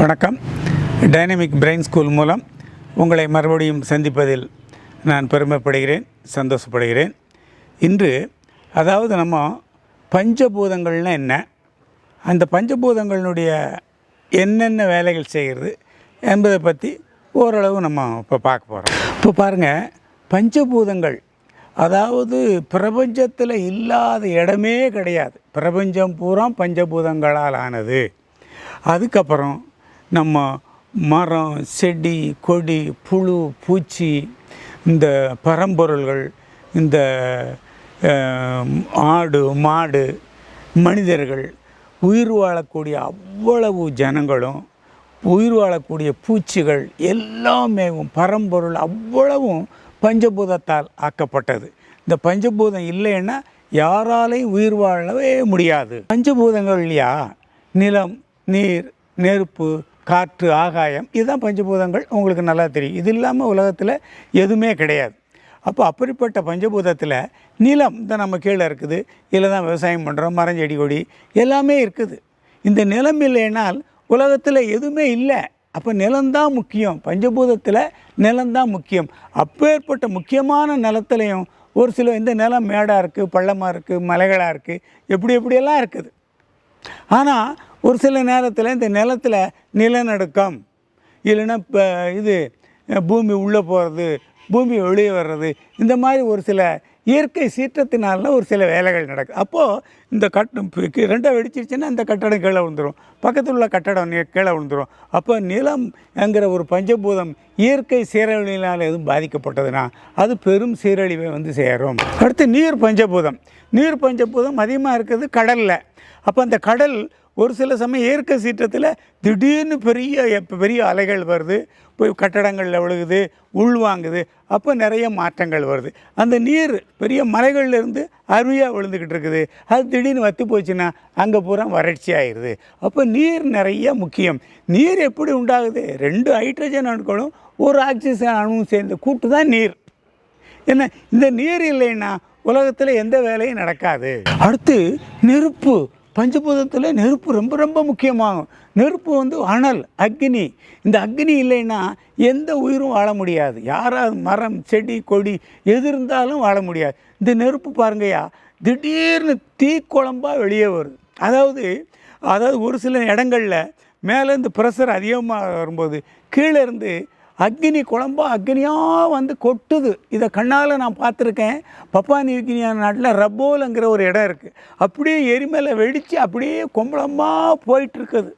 வணக்கம். Dynamic brain school மூலம் உங்களை மறுபடியும் சந்திப்பதில் நான் பெருமைப்படுகிறேன் சந்தோஷப்படுகிறேன். இன்று அதாவது நம்ம பஞ்சபூதங்கள்னா என்ன? அந்த பஞ்சபூதங்களினுடைய என்னென்ன வேலைகள் செய்கிறது என்பதை பற்றி ஓரளவு நம்ம இப்போ பார்க்க போகிறோம் இப்போ பாருங்கள் பஞ்சபூதங்கள் அதாவது பிரபஞ்சத்தில் இல்லாத இடமே கிடையாது. பிரபஞ்சம் பூரா பஞ்சபூதங்களால் ஆனது. அதுக்கப்புறம் நம்ம மரம் செடி கொடி புழு பூச்சி இந்த பரம்பொருள்கள் இந்த ஆடு மாடு மனிதர்கள் உயிர் வாழக்கூடிய அவ்வளவு ஜனங்களும் உயிர் வாழக்கூடிய பூச்சிகள் எல்லாமே பரம்பொருள் அவ்வளவும் பஞ்சபூதத்தால் ஆக்கப்பட்டது. இந்த பஞ்சபூதம் இல்லைன்னா யாராலையும் உயிர் வாழவே முடியாது. பஞ்சபூதங்கள் இல்லையா? நிலம் நீர் நெருப்பு காற்று ஆகாயம் இதுதான் பஞ்சபூதங்கள். உங்களுக்கு நல்லா தெரியும். இது இல்லாமல் உலகத்தில் எதுவுமே கிடையாது. அப்போ அப்படிப்பட்ட பஞ்சபூதத்தில் நிலம் தான் நம்ம கீழே இருக்குது. இதில் தான் விவசாயம் பண்ணுறோம் மரம் செடி கொடி எல்லாமே இருக்குது. இந்த நிலம் இல்லைனால் உலகத்தில் எதுவுமே இல்லை. அப்போ நிலம்தான் முக்கியம். பஞ்சபூதத்தில் நிலம்தான் முக்கியம். அப்பேற்பட்ட முக்கியமான நிலத்துலையும் ஒரு சில இந்த நிலம் மேடாக இருக்குது பள்ளமாக இருக்குது மலைகளாக இருக்குது எப்படி எப்படியெல்லாம் இருக்குது. ஆனால் ஒரு சில நேரத்தில் இந்த நிலத்தில் நிலநடுக்கம் இல்லைன்னா இப்போ இது பூமி உள்ளே போகிறது பூமி வெளியே வர்றது இந்த மாதிரி ஒரு சில இயற்கை சீற்றத்தினால ஒரு சில வேலைகள் நடக்கும் அப்போது இந்த கட்டம் ரெண்டாக வெடிச்சிருச்சுன்னா இந்த கட்டடம் கீழே விழுந்துடும் பக்கத்தில் உள்ள கட்டடம் கீழே விழுந்துடும் அப்போ நிலம் என்கிற ஒரு பஞ்சபூதம் இயற்கை சீரழிவினால் எதுவும் பாதிக்கப்பட்டதுன்னா அது பெரும் சீரழிவை வந்து சேரும். அடுத்து நீர் பஞ்சபூதம். நீர் பஞ்சபூதம் அதிகமாக இருக்கிறது கடலில். அப்போ அந்த கடல் ஒரு சில சமயம் இயற்கை சீற்றத்தில் திடீர்னு பெரிய பெரிய அலைகள் வருது போய் கட்டடங்களில் விழுகுது உள்வாங்குது அப்போ நிறைய மாற்றங்கள் வருது. அந்த நீர் பெரிய மலைகள்லேருந்து அருவியாக விழுந்துக்கிட்டு இருக்குது. அது திடீர்னு வத்து போச்சுன்னா அங்கே பூரா வறட்சி ஆயிடுது அப்போ நீர் நிறைய முக்கியம். நீர் எப்படி உண்டாகுது? ரெண்டு ஹைட்ரஜன் அணுக்களும் ஒரு ஆக்சிஜன் அணுவும் சேர்ந்து கூட்டு தான் நீர். என்ன இந்த நீர் இல்லைன்னா உலகத்தில் எந்த வேலையும் நடக்காது. அடுத்து நெருப்பு. பஞ்சபூதத்தில் நெருப்பு ரொம்ப ரொம்ப முக்கியமாகும். நெருப்பு வந்து அனல் அக்னி. இந்த அக்னி இல்லைன்னா எந்த உயிரும் வாழ முடியாது. யாராவது மரம் செடி கொடி எது இருந்தாலும் வாழ முடியாது. இந்த நெருப்பு பாருங்கய்யா திடீர்னு தீக்குழம்பாக வெளியே வருது. அதாவது அதாவது ஒரு சில இடங்களில் மேலேருந்து ப்ரெஷர் அதிகமாக வரும்போது கீழே இருந்து அக்னி குழம்பா அக்னியாக வந்து கொட்டுது. இதை கண்ணால் நான் பார்த்துருக்கேன். பப்பா நியூகினியா நாட்டில் ரப்போலுங்கிற ஒரு இடம் இருக்குது அப்படியே எரிமலை வெடித்து அப்படியே கும்பலமாக போயிட்டுருக்குது.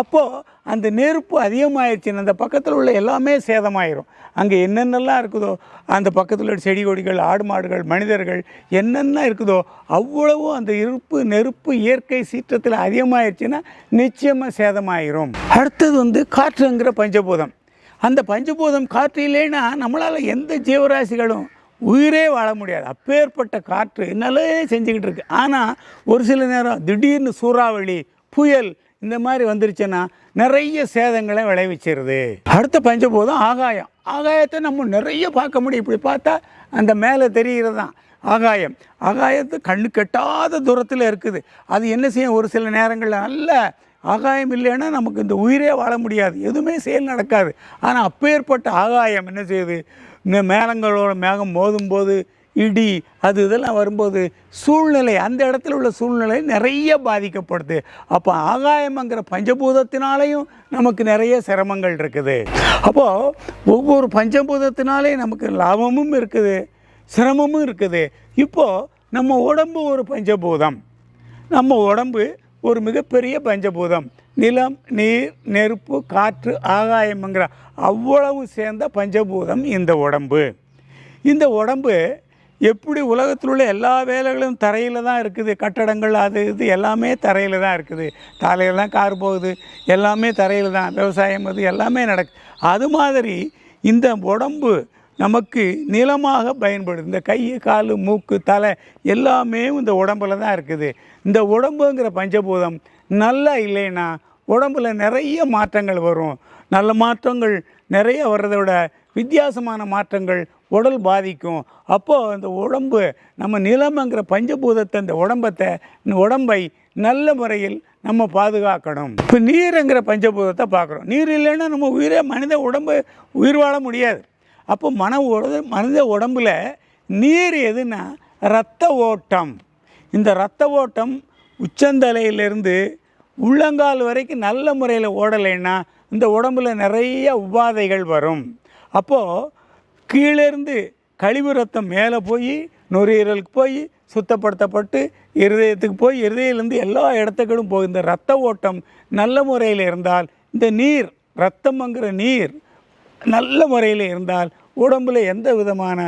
அப்போது அந்த நெருப்பு அதிகமாகிடுச்சுன்னு அந்த பக்கத்தில் உள்ள எல்லாமே சேதமாயிரும். அங்கே என்னென்னலாம் இருக்குதோ அந்த பக்கத்தில் உள்ள செடி கொடிகள் ஆடு மாடுகள் மனிதர்கள் என்னென்ன இருக்குதோ அவ்வளவும் அந்த இருப்பு நெருப்பு இயற்கை சீற்றத்தில் அதிகமாகிடுச்சின்னா நிச்சயமாக சேதமாயிரும். அடுத்தது வந்து காற்றுங்கிற பஞ்சபூதம். அந்த பஞ்சபூதம் காற்று இல்லைன்னா நம்மளால் எந்த ஜீவராசிகளும் உயிரே வாழ முடியாது. அப்பேற்பட்ட காற்று என்னாலே செஞ்சுக்கிட்டு இருக்கு. ஆனால் ஒரு சில நேரம் திடீர்னு சூறாவளி புயல் இந்த மாதிரி வந்துருச்சுன்னா நிறைய சேதங்களை விளைவிச்சிருது. அடுத்த பஞ்சபூதம் ஆகாயம். ஆகாயத்தை நம்ம நிறைய பார்க்க முடியும். இப்படி பார்த்தா அந்த மேலே தெரிகிறது தான். ஆகாயம். ஆகாயத்து கண்ணு கெட்டாத தூரத்தில் இருக்குது. அது என்ன செய்யும்? ஒரு சில நேரங்களில் நல்ல ஆகாயம் இல்லைன்னா நமக்கு இந்த உயிரே வாழ முடியாது. எதுவுமே செயல் நடக்காது. ஆனால் அப்பேற்பட்ட ஆகாயம் என்ன செய்யுது? இந்த மேளங்களோட மேகம் மோதும்போது இடி அது இதெல்லாம் வரும்போது சூழ்நிலை அந்த இடத்துல உள்ள சூழ்நிலை நிறைய பாதிக்கப்படுது. அப்போ ஆகாயம்ங்கிற பஞ்சபூதத்தினாலேயும் நமக்கு நிறைய சிரமங்கள் இருக்குது. அப்போது ஒவ்வொரு பஞ்சபூதத்தினாலேயும் நமக்கு லாபமும் இருக்குது சிரமமும் இருக்குது. இப்போது நம்ம உடம்பு ஒரு பஞ்சபூதம். நம்ம உடம்பு ஒரு மிகப்பெரிய பஞ்சபூதம். நிலம் நீர் நெருப்பு காற்று ஆகாயம்ங்கிற அவ்வளவு சேர்ந்த பஞ்சபூதம் இந்த உடம்பு. இந்த உடம்பு எப்படி உலகத்தில் உள்ள எல்லா வேலைகளும் தரையில் தான் இருக்குது. கட்டடங்கள் அது இது எல்லாமே தரையில் தான் இருக்குது. தலையில் தான் கார் போகுது. எல்லாமே தரையில் தான். விவசாயம் அது எல்லாமே நடக்குது அது மாதிரி இந்த உடம்பு நமக்கு நிலமாக பயன்படுது. இந்த கை கால் மூக்கு தலை எல்லாமே இந்த உடம்புல தான் இருக்குது. இந்த உடம்புங்கிற பஞ்சபூதம் நல்லா இல்லைன்னா உடம்பில் நிறைய மாற்றங்கள் வரும். நல்ல மாற்றங்கள் நிறைய வர்றதை விட வித்தியாசமான மாற்றங்கள் உடல் பாதிக்கும். அப்போது அந்த உடம்பு நம்ம நிலமங்கிற பஞ்சபூதத்தை இந்த உடம்பத்தை இந்த உடம்பை நல்ல முறையில் நம்ம பாதுகாக்கணும். இப்போ நீருங்கிற பஞ்சபூதத்தை பார்க்குறோம். நீர் இல்லைன்னா நம்ம உயிரே மனித உடம்பு உயிர் வாழ முடியாது. அப்போ மன உட மனித உடம்புல நீர் எதுனா இரத்த ஓட்டம். இந்த இரத்த ஓட்டம் உச்சந்தலையிலிருந்து உள்ளங்கால் வரைக்கும் நல்ல முறையில் ஓடலைன்னா இந்த உடம்புல நிறைய உபாதைகள் வரும். அப்போது கீழேருந்து கழிவு ரத்தம் மேலே போய் நுரையீரலுக்கு போய் சுத்தப்படுத்தப்பட்டு இருதயத்துக்கு போய் இருதயிலேருந்து எல்லா இடத்துக்களும் போய் இந்த இரத்த ஓட்டம் நல்ல முறையில் இருந்தால் இந்த நீர் ரத்தம்ங்கிற நீர் நல்ல முறையில் இருந்தால் உடம்புல எந்த விதமான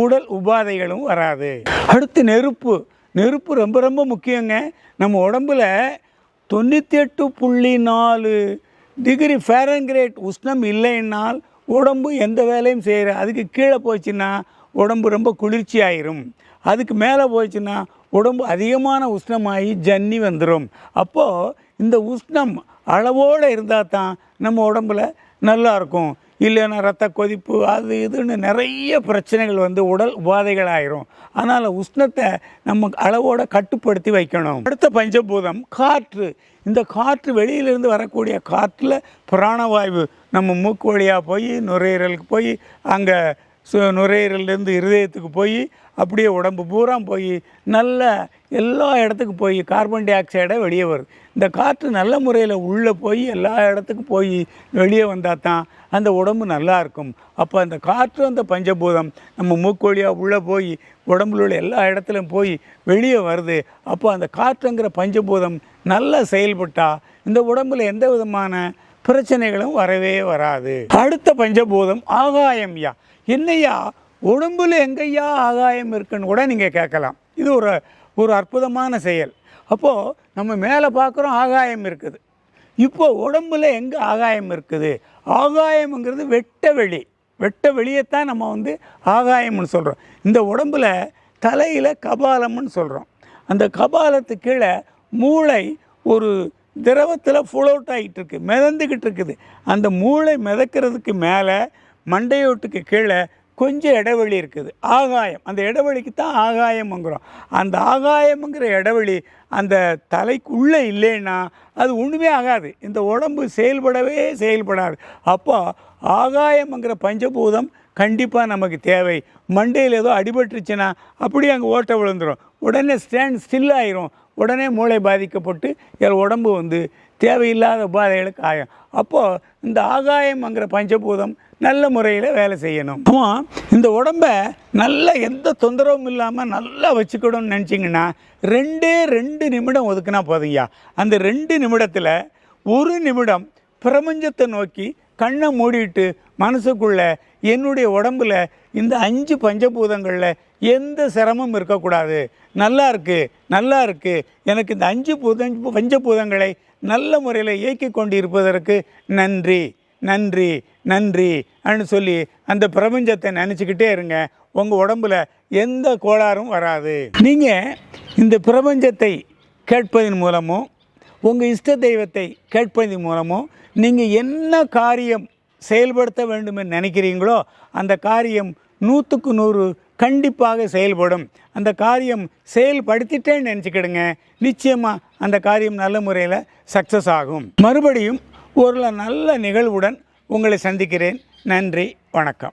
உடல் உபாதைகளும் வராது. அடுத்து நெருப்பு. நெருப்பு ரொம்ப ரொம்ப முக்கியங்க. நம்ம உடம்புல தொண்ணூற்றி எட்டு புள்ளி நாலு டிகிரி ஃபேரன்கிரேட் உஷ்ணம் இல்லைன்னால் உடம்பு எந்த வேலையும் செய்கிற அதுக்கு கீழே போச்சுன்னா உடம்பு ரொம்ப குளிர்ச்சி ஆயிரும் அதுக்கு மேலே போச்சுன்னா உடம்பு அதிகமான உஷ்ணமாகி ஜன்னி வந்துடும் அப்போது இந்த உஷ்ணம் அளவோடு இருந்தால் தான் நம்ம உடம்புல நல்லாயிருக்கும் இல்லைன்னா ரத்த கொதிப்பு அது இதுன்னு நிறைய பிரச்சனைகள் வந்து உடல் உபாதைகள் ஆயிரும் அதனால் உஷ்ணத்தை நம்ம அளவோட கட்டுப்படுத்தி வைக்கணும். அடுத்த பஞ்சபூதம் காற்று. இந்த காற்று வெளியிலிருந்து வரக்கூடிய காற்றில் பிராணவாயு. நம்ம மூக்கு வழியாக போய் நுரையீரலுக்கு போய் அங்கே சு நுரையீரல்லேருந்து இருதயத்துக்கு போய் அப்படியே உடம்பு பூரா போய் நல்ல எல்லா இடத்துக்கும் போய் கார்பன் டை ஆக்சைடை வெளியே வருது. இந்த காற்று நல்ல முறையில் உள்ளே போய் எல்லா இடத்துக்கும் போய் வெளியே வந்தால் தான் அந்த உடம்பு நல்லா இருக்கும். அப்போ அந்த காற்று அந்த பஞ்சபூதம் நம்ம மூக்கோழியாக உள்ளே போய் உடம்புல உள்ள எல்லா இடத்துலையும் போய் வெளியே வருது. அப்போ அந்த காற்றுங்கிற பஞ்சபூதம் நல்லா செயல்பட்டால் இந்த உடம்புல எந்த விதமான பிரச்சனைகளும் வரவே வராது. அடுத்த பஞ்சபூதம் ஆகாயம்யா என்னையா? உடம்புல எங்கய்யா ஆகாயம் இருக்குன்னு கூட நீங்கள் கேட்கலாம். இது ஒரு ஒரு அற்புதமான செயல். அப்போது நம்ம மேலே பார்க்குறோம் ஆகாயம் இருக்குது. இப்போ உடம்புல எங்கே ஆகாயம் இருக்குது? ஆகாயம்ங்கிறது வெட்ட வெளி. வெட்ட வெளியைத்தான் நம்ம வந்து ஆகாயம்னு சொல்கிறோம் இந்த உடம்புல தலையில் கபாலம்னு சொல்கிறோம் அந்த கபாலத்து கீழே மூளை ஒரு திரவத்தில் ஃப்ளோட் ஆகிட்டு இருக்குது மிதந்துக்கிட்டு இருக்குது. அந்த மூளை மிதக்கிறதுக்கு மேலே மண்டையோட்டுக்கு கீழே கொஞ்சம் இடைவெளி இருக்குது. ஆகாயம். அந்த இடைவெளிக்கு தான் ஆகாயம்ங்கிறோம். அந்த ஆகாயம்ங்கிற இடைவெளி அந்த தலைக்குள்ளே இல்லைன்னா அது ஒன்றுமே ஆகாது. இந்த உடம்பு செயல்படவே செயல்படாது. அப்போ ஆகாயம்ங்கிற பஞ்சபூதம் கண்டிப்பாக நமக்கு தேவை. மண்டையில் ஏதோ அடிபட்டுருச்சுன்னா அப்படியே அங்கே ஓட்டை விழுந்துடும் உடனே ஸ்டாண்ட் ஸ்டில் ஆயிரும். உடனே மூளை பாதிக்கப்பட்டு என் உடம்பு வந்து தேவையில்லாத உபாதைகளுக்கு ஆகும் அப்போது இந்த ஆகாயம்ங்கிற பஞ்சபூதம் நல்ல முறையில் வேலை செய்யணும். ஆமாம் இந்த உடம்பை நல்ல எந்த தொந்தரவும் இல்லாமல் நல்லா வச்சுக்கணும்னு நினச்சிங்கன்னா ரெண்டே ரெண்டு நிமிடம் ஒதுக்குனா போதுங்கய்யா. அந்த ரெண்டு நிமிடத்தில் ஒரு நிமிடம் பிரபஞ்சத்தை நோக்கி கண்ணை மூடிட்டு மனசுக்குள்ள என்னுடைய உடம்புல இந்த அஞ்சு பஞ்சபூதங்களில் எந்த சிரமம் இருக்கக்கூடாது. நல்லா இருக்கு நல்லா இருக்கு. எனக்கு இந்த அஞ்சு பூத பஞ்சபூதங்களை நல்ல முறையில் இயக்கி கொண்டு இருப்பதற்கு நன்றி நன்றி நன்றி அப்படின்னு சொல்லி அந்த பிரபஞ்சத்தை நினச்சிக்கிட்டே இருங்க. உங்கள் உடம்புல எந்த கோளாறும் வராது. நீங்கள் இந்த பிரபஞ்சத்தை கேட்பதன் மூலமும் உங்கள் இஷ்ட தெய்வத்தை கேட்பதன் மூலமும் நீங்கள் என்ன காரியம் செயல்படுத்த வேண்டும் என்று நினைக்கிறீங்களோ அந்த காரியம் நூற்றுக்கு நூறு கண்டிப்பாக செயல்படும். அந்த காரியம் செயல்படுத்திட்டேன்னு நினச்சிக்கிடுங்க. நிச்சயமாக அந்த காரியம் நல்ல முறையில் சக்ஸஸ் ஆகும். மறுபடியும் ஒரு நல்ல நிகழ்வுடன் உங்களை சந்திக்கிறேன். நன்றி வணக்கம்.